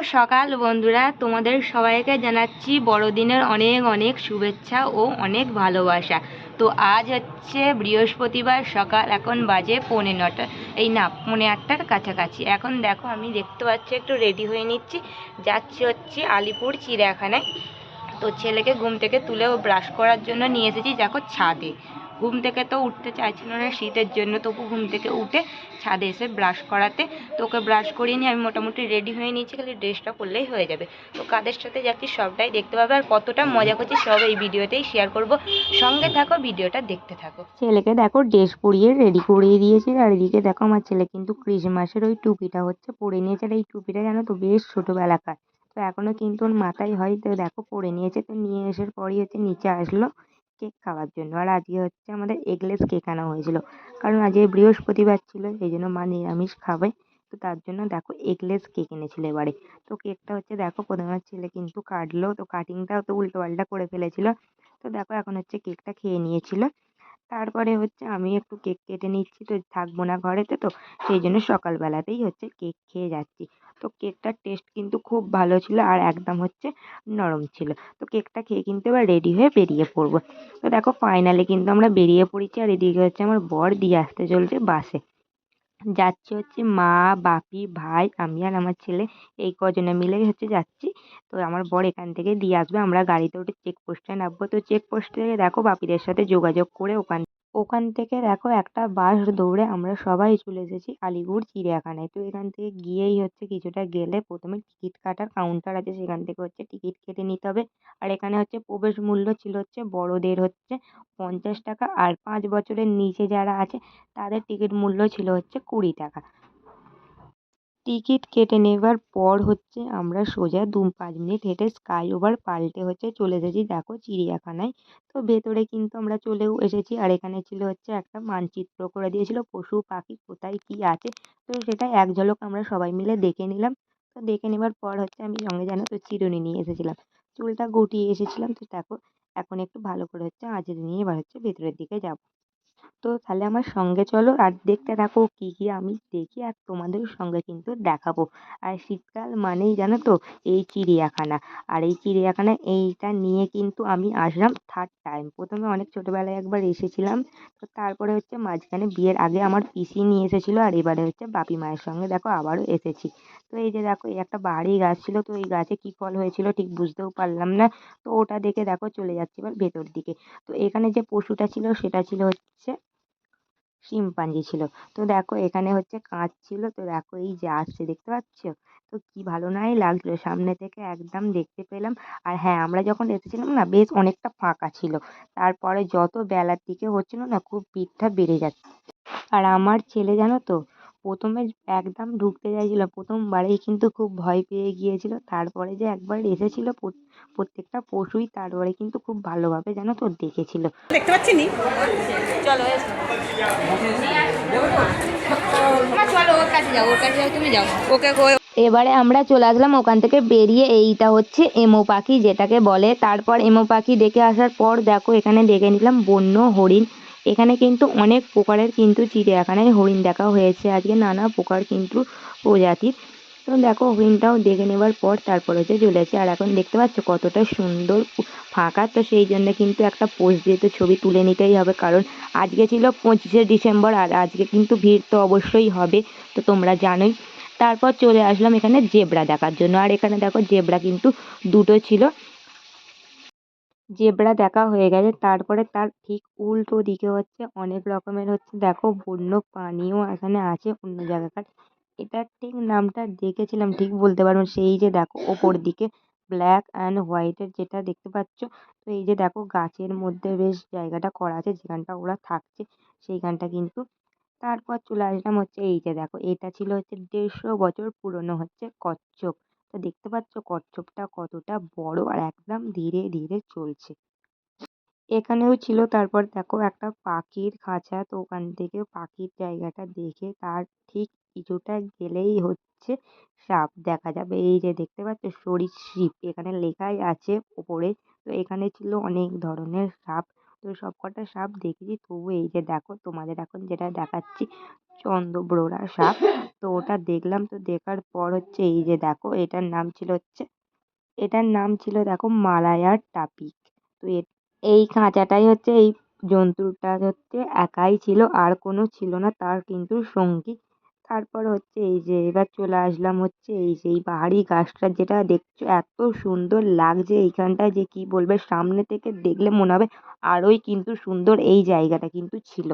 সকাল বন্ধুরা। তোমাদের সবাইকে জানাচ্ছি বড়দিনের অনেক অনেক শুভেচ্ছা ও অনেক ভালোবাসা। তো আজ হচ্ছে বৃহস্পতিবার, সকাল এখন বাজে পৌনে নটা। এই না, পৌনে আটটার কাছাকাছি। এখন দেখো, আমি দেখতে পাচ্ছি, একটু রেডি হয়ে নিচ্ছি। যাচ্ছি হচ্ছে আলিপুর চিড়িয়াখানায়। তো ছেলেকে ঘুম থেকে তুলেও ব্রাশ করার জন্য নিয়ে এসেছি, দেখো ছাদে। ঘুম থেকে তো উঠতে চাইছিল না শীতের জন্য, তবু ঘুম থেকে উঠে ছাদে এসে ব্রাশ করাতে, তো ওকে ব্রাশ করিয়ে নিয়ে আমি মোটামুটি রেডি হয়ে নিয়েছি, খালি ড্রেসটা করলেই হয়ে যাবে। তো কাদের সাথে যাচ্ছি সবটাই দেখতে পাবে, আর কতটা মজা করছি সব এই ভিডিওতেই শেয়ার করব। সঙ্গে থাকো, ভিডিওটা দেখতে থাকো। ছেলেকে দেখো ড্রেস পরিয়ে রেডি করিয়ে দিয়েছি, আর এদিকে দেখো আমার ছেলে কিন্তু ক্রিসমাসের ওই টুপিটা হচ্ছে পরে নিয়েছে, আর এই টুপিটা জানো তো বেশ ছোটোবেলাকার। তো এখনও কিন্তু ওর মাথায় হয়, তো দেখো পরে নিয়েছে, তো নিয়ে আসার পরই হচ্ছে নিচে আসলো। কেক খাওয়ার জন্য। আর আজকে হচ্ছে আমাদের এগলেস কেক আনা হয়েছিল। কারণ আজকে বৃহস্পতিবার ছিল সেই জন্য মা নিরামিষ খাবে। তো তার জন্য দেখো এগলেস কেক এনেছিল এবারে। তো কেকটা হচ্ছে দেখো প্রথমে আমার ছেলে কিন্তু কাটলো। তো কাটিংটাও তো উল্টো পাল্টা করে ফেলেছিল। তো দেখো এখন হচ্ছে কেকটা খেয়ে নিয়েছিল। তারপরে হচ্ছে আমি একটু কেক কেটে নিচ্ছি। তো থাকব না ঘরেতে তো সেই জন্য সকালবেলাতেই হচ্ছে কেক খেয়ে যাচ্ছি। তো কেকটার টেস্ট কিন্তু খুব ভালো ছিল আর একদম হচ্ছে নরম ছিল। তো কেকটা খেয়ে কিন্তু এবার রেডি হয়ে বেরিয়ে পড়ব। তো দেখো ফাইনালি কিন্তু আমরা বেরিয়ে পড়েছি আর এদিকে হচ্ছে আমার বর দিয়ে আসতে চলছে বাসে যাচ্ছি হচ্ছে মা, বাপি, ভাই, আমি আর আমার ছেলে এই কজনে মিলেই হচ্ছে যাচ্ছি। তো আমার বর এখান থেকে দিয়ে আসবে, আমরা গাড়িতে উঠে চেকপোস্টে নামবো। তো চেকপোস্ট থেকে দেখো বাপিদের সাথে যোগাযোগ করে ওখান ওখান থেকে দেখো একটা বাস দৌড়ে আমরা সবাই চলে এসেছি আলিপুর চিড়িয়াখানায়। তো এখান থেকে গিয়েই হচ্ছে কিছুটা গেলে প্রথমে টিকিট কাটার কাউন্টার আছে, সেখান থেকে হচ্ছে টিকিট কেটে নিতে হবে। আর এখানে হচ্ছে প্রবেশ মূল্য ছিল হচ্ছে বড়দের হচ্ছে পঞ্চাশ টাকা। আর পাঁচ বছরের নিচে যারা আছে, তাদের টিকিট মূল্য ছিল হচ্ছে কুড়ি টাকা। টিকিট কেটে নেবার পর হচ্ছে আমরা সোজা দু পাঁচ মিনিট হেঁটে স্কাই ওভার পাল্টে হচ্ছে চলে এসেছি, দেখো চিড়িয়াখানায়। তো ভেতরে কিন্তু আমরা চলেও এসেছি আর এখানে ছিল হচ্ছে একটা মানচিত্র করে দিয়েছিল, পশু, পাখি কোথায় কী আছে। তো সেটা এক ঝলক আমরা সবাই মিলে দেখে নিলাম। তো দেখে নেবার পর হচ্ছে আমি সঙ্গে জানো তো চিরুনি নিয়ে এসেছিলাম। চুলটা গুটিয়ে এসেছিলাম, তো দেখো এখন একটু ভালো করে হচ্ছে আঁচড়ে নিয়ে এবার হচ্ছে ভেতরের দিকে যাব। তো তাহলে আমার সঙ্গে চলো আর দেখতে থাকো কী কী আমি দেখি আর তোমাদের সঙ্গে কিন্তু দেখাবো। আর শীতকাল মানেই জানো তো এই চিড়িয়াখানা। আর এই চিড়িয়াখানা এইটা নিয়ে কিন্তু আমি আসলাম থার্ড টাইম প্রথমে অনেক ছোটোবেলায় একবার এসেছিলাম, তো তারপরে হচ্ছে মাঝখানে বিয়ের আগে আমার পিসি নিয়ে এসেছিল আর এবারে হচ্ছে বাপি মায়ের সঙ্গে দেখো আবারও এসেছি। তো এই যে দেখো এই একটা বাহারি গাছ ছিল, তো এই গাছে কী ফল হয়েছিল ঠিক বুঝতেও পারলাম না। তো ওটা দেখে দেখো চলে যাচ্ছি এবার ভেতর দিকে। তো এখানে যে পশুটা ছিল সেটা ছিল হচ্ছে শিম্পাঞ্জি ছিল। তো দেখো এখানে হচ্ছে কাঁচ ছিল। তো দেখো এই যে আসছে, দেখতে পাচ্ছ? তো কি ভালো নাই লাগল সামনে থেকে একদম দেখতে পেলাম। আর হ্যাঁ আমরা যখন এসেছিলাম না, বেশ অনেকটা ফাঁকা ছিল। তারপরে যত বেলার দিকে হচ্ছিল না, খুব ভিড়টা বেড়ে যাচ্ছে। আর আমার ছেলে জানো তো প্রথমে একদম ঢুকতে চাইছিল প্রথমবারেই কিন্তু খুব ভয় পেয়ে গিয়েছিল। তারপরে যে একবার এসেছিল প্রত্যেকটা পশুই তারপরে কিন্তু খুব ভালোভাবে যেন তো দেখেছিল। দেখতে পাচ্ছি নি চলো চলো ওর কাছে যাও ওর কাছে যাও তুমি যাও। ওকে এবারে আমরা চলে আসলাম ওখান থেকে বেরিয়ে এইটা হচ্ছে এমো পাখি যেটাকে বলে। তারপর এমো পাখি দেখে আসার পর দেখো এখানে দেখে নিলাম বন্য হরিণ। এখানে কিন্তু অনেক প্রকারের কিন্তু চিড়িয়াখানায় হরিণ দেখা হয়েছে। আজকে নানা প্রকার কিন্তু প্রজাতির। তো দেখো, হরিণটাও দেখে নেবার পর তারপর হচ্ছে চলে আসি। আর এখন দেখতে পাচ্ছ কতটা সুন্দর ফাঁকা। তো সেই জন্য কিন্তু একটা পোজ দিয়ে তো ছবি তুলে নিতেই হবে। কারণ আজকে ছিল পঁচিশে ডিসেম্বর আর আজকে কিন্তু ভিড় তো অবশ্যই হবে। তো তোমরা জানোই। তারপর চলে আসলাম এখানে জেব্রা দেখার জন্য। আর এখানে দেখো জেব্রা কিন্তু দুটো ছিল। জেব্রা দেখা হয়ে গেছে। তারপরে তার ঠিক উল্টো দিকে হচ্ছে অনেক রকমের হচ্ছে, দেখো বন্য প্রাণীও এখানে আছে অন্য জায়গাকার। এটার ঠিক নামটা দেখেছিলাম, ঠিক বলতে পারব সেই যে দেখো ওপর দিকে ব্ল্যাক অ্যান্ড হোয়াইটের যেটা দেখতে পাচ্ছ, তো এই যে দেখো গাছের মধ্যে বেশ জায়গাটা করা আছে, যেখানটা ওরা থাকছে, সেইখানটা কিন্তু। তারপর চলে আসলাম হচ্ছে এই যে দেখো, এটা ছিল হচ্ছে দেড়শো বছর পুরনো হচ্ছে কচ্ছপ। তো দেখতে পাচ্ছ কচ্ছপটা কতটা বড় আর একদম ধীরে ধীরে চলছে। এখানেও ছিল, তারপর দেখো একটা পাখির খাঁচা, তো ওখান থেকে পাখির জায়গাটা দেখে তার ঠিক কিছুটা গেলেই হচ্ছে সাপ দেখা যাবে। এই যে দেখতে পাচ্ছ সরীসৃপ, এখানে লেখাই আছে ওপরে। তো এখানে ছিল অনেক ধরনের সাপ। তো সব কটা সাপ দেখেছি। তবু এই যে দেখো, তোমাদের এখন যেটা দেখাচ্ছি চন্দ্রবোড়া সাপ। তো ওটা দেখলাম, তো দেখার পর হচ্ছে এই যে দেখো, এটার নাম ছিল হচ্ছে, এটার নাম ছিল দেখো মালায়ার টাপিক। তো এই খাঁচাটাই হচ্ছে, এই জন্তুটা হচ্ছে একাই ছিল, আর কোনো ছিল না। তার কিন্তু সঙ্গী তারপর হচ্ছে এই যে এবার চলে আসলাম হচ্ছে এই যে এই পাহাড়ি গাছটা যেটা দেখছ এত সুন্দর লাগছে এইখানটায় যে কি বলবে সামনে থেকে দেখলে মনে হবে আরোই কিন্তু সুন্দর এই জায়গাটা কিন্তু ছিল।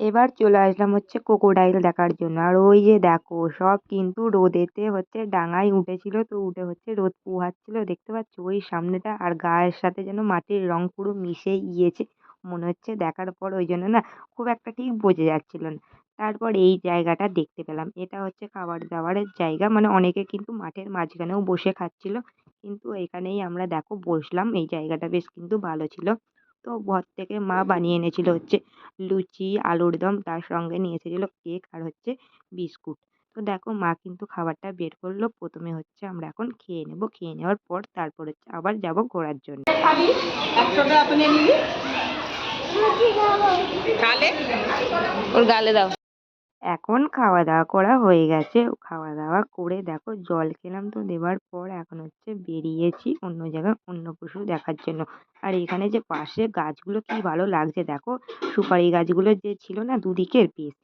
এবার চলে আসলাম হচ্ছে ক্রোকোডাইল দেখার জন্য। আর ওই যে দেখো সব কিন্তু রোদেতে হচ্ছে ডাঙায় উঠেছিল তো উঠে হচ্ছে রোদ পোহাচ্ছিল, দেখতে পাচ্ছ ওই সামনেটা আর গায়ের সাথে যেন মাটির রং পুরো মিশে গিয়েছে। মনে হচ্ছে দেখার পর ওই জন্য না খুব একটা ঠিক বোঝা যাচ্ছিল না। তারপর এই জায়গাটা দেখতে পেলাম। এটা হচ্ছে খাবার দাবারের জায়গা। মানে অনেকে কিন্তু মাঠের মাঝখানেও বসে খাচ্ছিল। কিন্তু এখানেই আমরা দেখো বসলাম। এই জায়গাটা বেশ কিন্তু ভালো ছিল। তো ঘর থেকে মা বানিয়ে এনেছিল হচ্ছে লুচি আলুর দম তার সঙ্গে নিয়ে এসেছিল কেক আর হচ্ছে বিস্কুট। তো দেখো মা কিন্তু খাবারটা বের করল। প্রথমে হচ্ছে আমরা এখন খেয়ে নেব। খেয়ে নেওয়ার পর তারপর হচ্ছে আবার যাব ঘোরার জন্য। ওর গালে দাও। এখন খাওয়া দাওয়া করা হয়ে গেছে। খাওয়া দাওয়া করে দেখো, জল খেলাম তো দেওয়ার পর এখন হচ্ছে বেরিয়েছি অন্য জায়গায় অন্য পশু দেখার জন্য। আর এখানে যে পাশে গাছগুলো কি ভালো লাগছে দেখো, সুপারি গাছগুলো যে ছিল না দুদিকের বেশ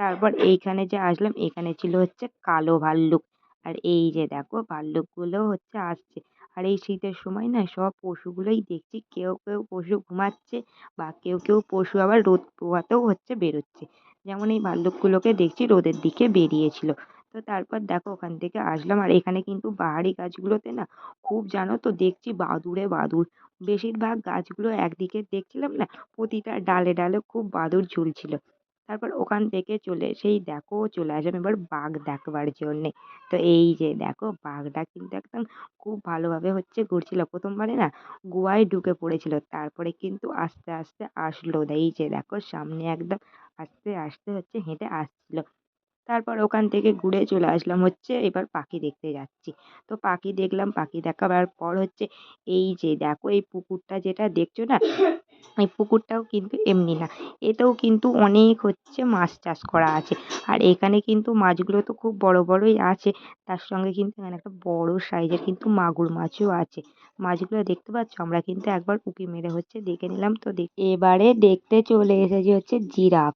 তারপর এইখানে যে আসলাম, এখানে ছিল হচ্ছে কালো ভাল্লুক। আর এই যে দেখো, ভাল্লুকগুলো হচ্ছে আসছে। আর এই শীতের সময় না সব পশুগুলোই দেখছি, কেউ কেউ পশু ঘুমাচ্ছে বা কেউ কেউ পশু আবার রোদ পোহাতেও হচ্ছে বেরোচ্ছে। যেমন এই ভাল্লুকগুলোকে দেখছি রোদের দিকে বেরিয়েছিল। তো তারপর দেখো ওখান থেকে আসলাম। আর এখানে কিন্তু বাহারি গাছগুলোতে না খুব জানো তো দেখছি বাদুড়ে বাদুড়। বেশিরভাগ গাছগুলো একদিকে দেখছিলাম না, প্রতিটা ডালে ডালে খুব বাদুড় ঝুলছিল। তারপর ওখান থেকে চলে সেই দেখো চলে আসলাম এবার বাঘ দেখবার জন্যে। তো এই যে দেখো বাঘটা কিন্তু একদম খুব ভালোভাবে হচ্ছে ঘুরছিল। প্রথমবারে না গুহায় ঢুকে পড়েছিল, তারপরে কিন্তু আস্তে আস্তে আসলো। এই যে দেখো সামনে একদম আস্তে আস্তে হচ্ছে হেঁটে আসছিল। তারপর ওখান থেকে ঘুরে চলে আসলাম হচ্ছে এবার পাখি দেখতে যাচ্ছি। তো পাখি দেখলাম, পাখি দেখাবার পর হচ্ছে এই যে দেখো এই পুকুরটা যেটা দেখছ না, এই পুকুরটাও কিন্তু এমনি না। এতেও কিন্তু অনেক হচ্ছে মাছ চাষ করা আছে। আর এখানে কিন্তু মাছগুলো তো খুব বড় বড়ই আছে, তার সঙ্গে কিন্তু এখানে একটা বড় সাইজের কিন্তু মাগুর মাছও আছে। মাছগুলো দেখতে পাচ্ছ? আমরা কিন্তু একবার উঁকি মেরে হচ্ছে দেখে নিলাম। তো দেখ এবারে দেখতে চলে এসেছি হচ্ছে জিরাফ।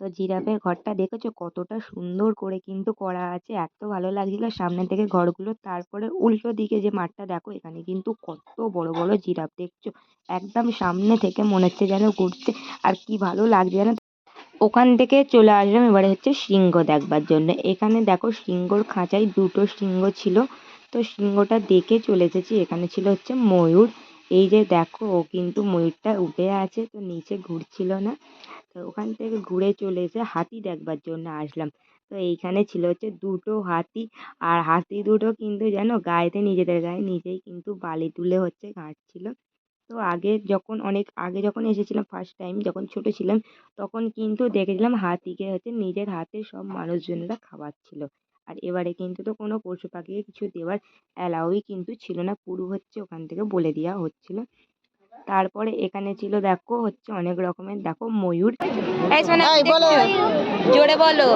তো জিরাফের ঘরটা দেখেছ? কতটা সুন্দর করে কিন্তু করা আছে, এত ভালো লাগছিল। সামনে থেকে ঘরগুলো, তারপরে উল্টো দিকে যে মাঠটা, দেখো এখানে কিন্তু কত বড় বড় জিরাফ দেখছ? একদম সামনে থেকে মনে হচ্ছে যেন ঘুরছে। আর কি ভালো লাগছে জানো? ওখান থেকে চলে আসলাম, এবারে হচ্ছে সিংহ দেখবার জন্য। এখানে দেখো সিংহর খাঁচায় দুটো সিংহ ছিল। তো সিংহটা দেখে চলে এসেছি। এখানে ছিল হচ্ছে ময়ূর। এই যে দেখো, ও কিন্তু ময়ূরটা উঠে আছে, তো নিচে ঘুরছিল না। ওখান থেকে ঘুরে চলে এসে হাতি দেখবার জন্য আসলাম। তো এইখানে ছিল হচ্ছে দুটো হাতি, আর হাতি দুটো কিন্তু যেন গায়েতে নিজেদের গায়ে নিজেই কিন্তু বালি তুলে হচ্ছে ঘাঁটছিল তো আগে যখন অনেক, আগে যখন এসেছিলাম ফার্স্ট টাইম যখন ছোট ছিলাম, তখন কিন্তু দেখেছিলাম হাতিকে হচ্ছে নিজের হাতে সব মানুষজনেরা খাওয়াচ্ছিল। আর এবারে কিন্তু তো কোনো পশু পাখিকে কিছু দেওয়ার অ্যালাউই কিন্তু ছিল না। পুরো হচ্ছে ওখান থেকে বলে দেওয়া হচ্ছিল। তারপরে এখানে ছিল দেখো হচ্ছে অনেক রকমের দেখো ময়ূর। এই শোনা বলো। জোরে বলো।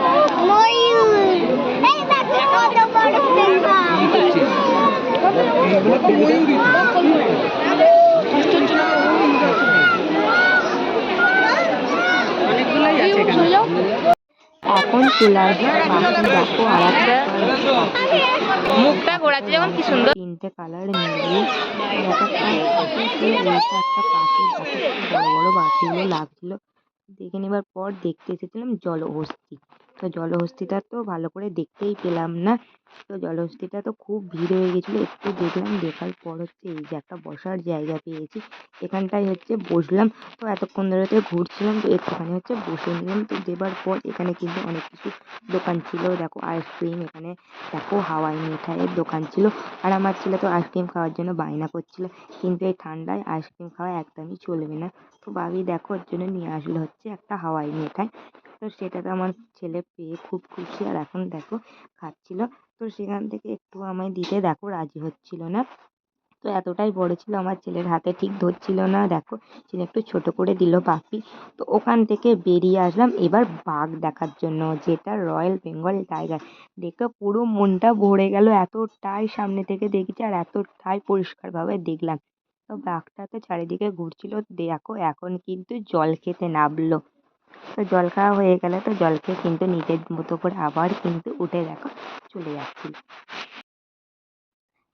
এখানে চলে দেখো আর। একটা মুখটা ঘোরাচ্ছে যেমন কি সুন্দর। তিনটে কালার মিলিয়ে একটা পাখি বড় বড় পাখিগুলো লাগছিল। দেখে নেবার পর দেখতে এসেছিলাম জলহস্তী। তো জলহস্তিটা তো ভালো করে দেখতেই পেলাম না। তো জলহস্তিটা তো খুব ভিড় হয়ে গেছিল। একটু দেখলাম, দেখার পর হচ্ছে এই যে একটা বসার জায়গা পেয়েছি। এখানটায় হচ্ছে বসলাম। তো এতক্ষণ ধরে তো ঘুরছিলাম, তো একটুখানি হচ্ছে বসে নিলাম। তো দেবার পর এখানে কিন্তু অনেক কিছু দোকান ছিল। দেখো আইসক্রিম এখানে, দেখো হাওয়াই মিঠাইয়ের দোকান ছিল। আর আমার ছেলে তো আইসক্রিম খাওয়ার জন্য বায়না করছিল। কিন্তু এই ঠান্ডায় আইসক্রিম খাওয়া একদমই চলবে না। তো ভাবি, দেখো, ওর জন্য নিয়ে আসলো হচ্ছে একটা হাওয়াই মিঠাই। তো সেটা তো আমার ছেলে পেয়ে খুব খুশি। আর এখন দেখো, খাচ্ছিল। তো সেখান থেকে একটু আমায় দিতে দেখো, রাজি হচ্ছিল না। তো এতটাই বড় ছিল, আমার ছেলের হাতে ঠিক ধরছিল না, দেখো, ছেলে একটু ছোট করে দিল পাপি। তো ওখান থেকে বেরিয়ে আসলাম। এবার বাঘ দেখার জন্য, যেটা রয়্যাল বেঙ্গল টাইগার। দেখে পুরো মনটা ভরে গেল, এতটাই সামনে থেকে দেখছি আর এতটাই পরিষ্কারভাবে দেখলাম। তো বাঘটা তো চারিদিকে ঘুরছিল, দেখো, এখন কিন্তু জল খেতে নামলো। তো জল খাওয়া হয়ে গেলে তো জল খেয়ে কিন্তু নিজের মতো করে আবার কিন্তু উঠে দেখো, চলে যাচ্ছিল।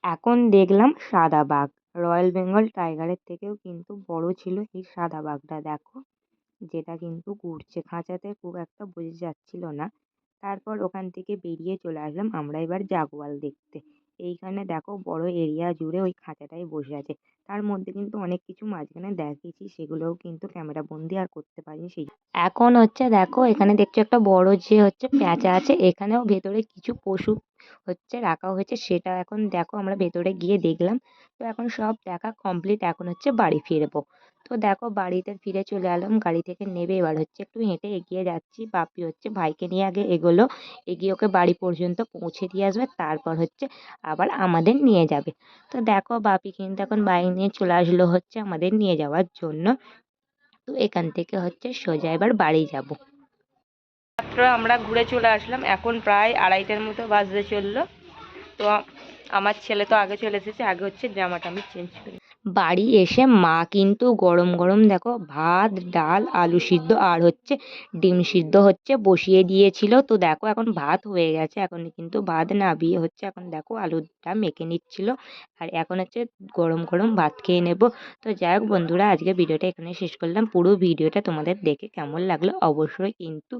এখন দেখলাম সাদা বাঘ, রয়্যাল বেঙ্গল টাইগারের থেকেও কিন্তু বড় ছিল এই সাদা বাঘটা, দেখো। যেটা কিন্তু ঘুরছে খাঁচাতে খুব একটা বোঝা যাচ্ছিল না। তারপর ওখান থেকে বেরিয়ে চলে আসলাম, আমরা এবার জাগোয়াল দেখতে। এইখানে দেখো বড় এরিয়া জুড়ে ওই খাঁচাটাই বসে আছে। তার মধ্যে কিন্তু অনেক কিছু মাঝখানে দেখিয়েছি, সেগুলোও কিন্তু ক্যামেরা বন্দি আর করতে পারিনি সেই এখন হচ্ছে দেখো, এখানে দেখছ একটা বড় যে হচ্ছে প্যাঁচা আছে, এখানেও ভেতরে কিছু পশু হচ্ছে রাখা হয়েছে, সেটা এখন দেখো আমরা ভেতরে গিয়ে দেখলাম। তো এখন সব দেখা কমপ্লিট এখন হচ্ছে বাড়ি ফিরবো। তো দেখো বাড়িতে ফিরে চলে এলাম, গাড়ি থেকে নেবে, এবার হচ্ছে একটু হেঁটে এগিয়ে যাচ্ছি। বাপি হচ্ছে ভাইকে নিয়ে আগে এগোলো, এগিয়ে ওকে বাড়ি পর্যন্ত পৌঁছে দিয়ে আসবে, তারপর হচ্ছে আবার আমাদের নিয়ে যাবে। তো দেখো বাপি কিন্তু এখন বাইক নিয়ে চলে আসলো হচ্ছে আমাদের নিয়ে যাওয়ার জন্য। তো এখান থেকে হচ্ছে সোজা এবার বাড়ি যাব। মাত্র আমরা ঘুরে চলে আসলাম, এখন প্রায় আড়াইটার মতো বাজতে চলল। তো আমার ছেলে তো আগে চলে এসেছে, আগে হচ্ছে জামাটা আমি চেঞ্জ করি বাড়ি এসে মা কিন্তু গরম গরম দেখো ভাত, ডাল, আলু সিদ্ধ আর হচ্ছে ডিম সিদ্ধ হচ্ছে বসিয়ে দিয়েছিল। তো দেখো এখন ভাত হয়ে গেছে, এখন কিন্তু ভাত নাবিয়ে হচ্ছে এখন দেখো আলুটা মেখে নিচ্ছিল আর এখন হচ্ছে গরম গরম ভাত খেয়ে নেব। তো যাই হোক বন্ধুরা আজকে ভিডিওটা এখানে শেষ করলাম। পুরো ভিডিওটা তোমাদের দেখে কেমন লাগল অবশ্যই কিন্তু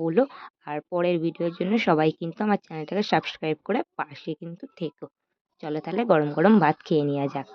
বলো। আর পরের ভিডিওর জন্য সবাই কিন্তু আমার চ্যানেলটাকে সাবস্ক্রাইব করে পাশে কিন্তু থেকো। চলো তাহলে গরম গরম ভাত খেয়ে নেওয়া যাক।